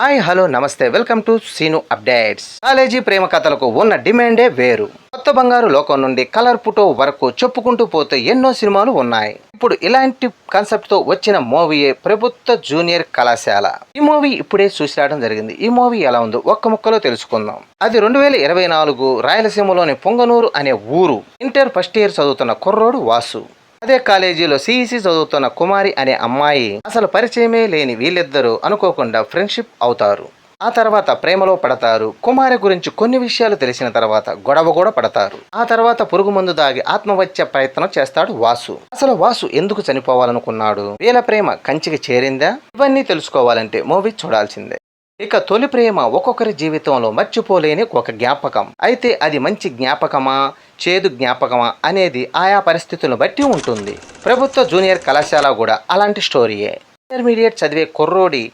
Hi hello నమస్తే. Welcome to Seenu updates. College ప్రేమ కథలకు ఉన్న డిమాండే వేరు. కొత్త బంగారు లోకం నుండి కలర్ పుటో వరకు చెప్పుకుంటూ పోతే ఎన్నో సినిమాలు ఉన్నాయి. ఇప్పుడు ఇలాంటి కాన్సెప్ట్తో వచ్చిన మూవీయే ప్రభుత్వ జూనియర్ కళాశాల. ఈ మూవీ ఇప్పుడే చూసి రావడం జరిగింది. ఈ మూవీ ఎలా ఉందో ఒక్క ముక్కలో తెలుసుకుందాం. అది రెండు వేల ఇరవై నాలుగు రాయలసీమలోని పొంగనూరు అనే ఊరు. ఇంటర్ ఫస్ట్ ఇయర్ చదువుతున్న కుర్రోడు వాసు. అదే కాలేజీలో సిఈసి చదువుతున్న కుమారి అనే అమ్మాయి అసలు పరిచయమే లేని వీళ్ళిద్దరూ అనుకోకుండా ఫ్రెండ్షిప్ అవుతారు. ఆ తర్వాత ప్రేమలో పడతారు. కుమారి గురించి కొన్ని విషయాలు తెలిసిన తర్వాత గొడవ కూడా పడతారు. ఆ తర్వాత పురుగు మందు దాగి ఆత్మహత్య ప్రయత్నం చేస్తాడు వాసు. అసలు వాసు ఎందుకు చనిపోవాలనుకున్నాడు? వీళ్ళ ప్రేమ కంచికి చేరిందా? ఇవన్నీ తెలుసుకోవాలంటే మూవీ చూడాల్సిందే. ఇక తొలి ప్రేమ ఒక్కొక్కరి జీవితంలో మర్చిపోలేని ఒక జ్ఞాపకం. అయితే అది మంచి జ్ఞాపకమా? చేదు జ్ఞాపకమా? అనేది ఆయా పరిస్థితులను బట్టి ఉంటుంది. ప్రభుత్వ జూనియర్ కళాశాల కూడా అలాంటి స్టోరీయే. ఇంటర్మీడియట్ చదివే కుర్రోడి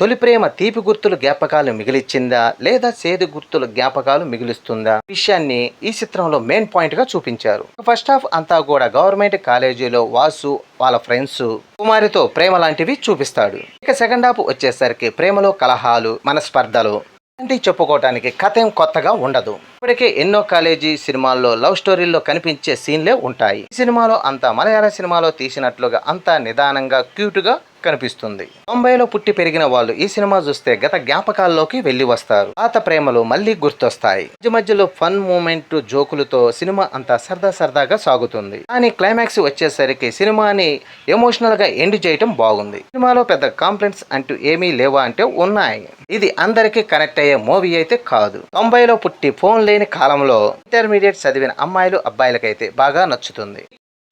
తొలి ప్రేమ తీపి గుర్తులు జ్ఞాపకాలు మిగిలిచ్చిందా లేదా సేదు గుర్తుల జ్ఞాపకాలు మిగిలిస్తుందా? విషయాన్ని ఈ చిత్రంలో మెయిన్ పాయింట్గా చూపించారు. ఫస్ట్ హాఫ్ అంతా కూడా గవర్నమెంట్ కాలేజీలో వాసు వాళ్ళ ఫ్రెండ్స్ కుమారితో ప్రేమ లాంటివి చూపిస్తాడు. ఇక సెకండ్ హాఫ్ వచ్చేసరికి ప్రేమలో కలహాలు మనస్పర్ధలు. అంటే చెప్పుకోవటానికి కథ ఏం కొత్తగా ఉండదు. ఇప్పటికే ఎన్నో కాలేజీ సినిమాల్లో లవ్ స్టోరీల్లో కనిపించే సీన్లే ఉంటాయి. ఈ సినిమాలో అంతా మలయాళ సినిమాలో తీసినట్లుగా అంతా నిదానంగా క్యూట్గా కనిపిస్తుంది. తొంభైలో పుట్టి పెరిగిన వాళ్ళు ఈ సినిమా చూస్తే గత జ్ఞాపకాల్లోకి వెళ్ళి వస్తారు. పాత ప్రేమలు మళ్ళీ గుర్తొస్తాయి. మధ్య మధ్యలో ఫన్ మూమెంట్ జోకులతో సినిమా అంతా సరదా సరదాగా సాగుతుంది. కానీ క్లైమాక్స్ వచ్చేసరికి సినిమాని ఎమోషనల్గా ఎండ్ చేయటం బాగుంది. సినిమాలో పెద్ద కాంప్లైంట్స్ అంటూ ఏమీ లేవా అంటే ఉన్నాయి. ఇది అందరికీ కనెక్ట్ అయ్యే మూవీ అయితే కాదు. తొంభైలో పుట్టి ఫోన్ లేని కాలంలో ఇంటర్మీడియట్ చదివిన అమ్మాయిలు అబ్బాయిలకైతే బాగా నచ్చుతుంది.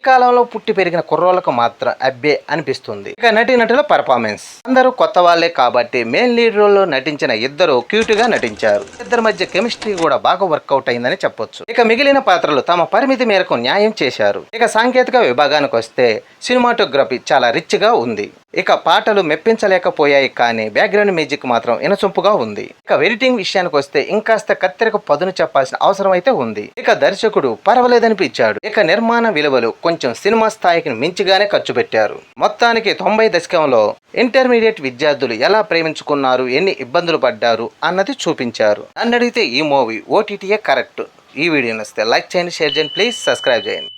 ఈ కాలంలో పుట్టి పెరిగిన కుర్రోళ్ళకు మాత్రం అబ్బే అనిపిస్తుంది. ఇక నటి నటుల పర్ఫార్మెన్స్ అందరూ కొత్త వాళ్ళే కాబట్టి మెయిన్ లీడ్ రోల్లో నటించిన ఇద్దరు క్యూట్గా నటించారు. ఇద్దరి మధ్య కెమిస్ట్రీ కూడా బాగా వర్కౌట్ అయిందని చెప్పొచ్చు. ఇక మిగిలిన పాత్రలు తమ పరిమితి మేరకు న్యాయం చేశారు. ఇక సాంకేతిక విభాగానికి వస్తే సినిమాటోగ్రఫీ చాలా రిచ్గా ఉంది. ఇక పాటలు మెప్పించలేకపోయాయి కానీ బ్యాక్గ్రౌండ్ మ్యూజిక్ మాత్రం ఇనసొంపుగా ఉంది. ఇక ఎడిటింగ్ విషయానికి వస్తే ఇంకాస్త కత్తెరకు పదును చెప్పాల్సిన అవసరం అయితే ఉంది. ఇక దర్శకుడు పర్వాలేదనిపించాడు. ఇక నిర్మాణ విలువలు కొంచెం సినిమా స్థాయికి మించిగానే ఖర్చు పెట్టారు. మొత్తానికి తొంభై దశకంలో ఇంటర్మీడియట్ విద్యార్థులు ఎలా ప్రేమించుకున్నారు ఎన్ని ఇబ్బందులు పడ్డారు అన్నది చూపించారు. నన్ను అడిగితే ఈ మూవీ ఓటీటీయే కరెక్ట్. ఈ వీడియో నచ్చితే లైక్ చేయండి షేర్ చేయండి ప్లీజ్ సబ్స్క్రైబ్ చేయండి.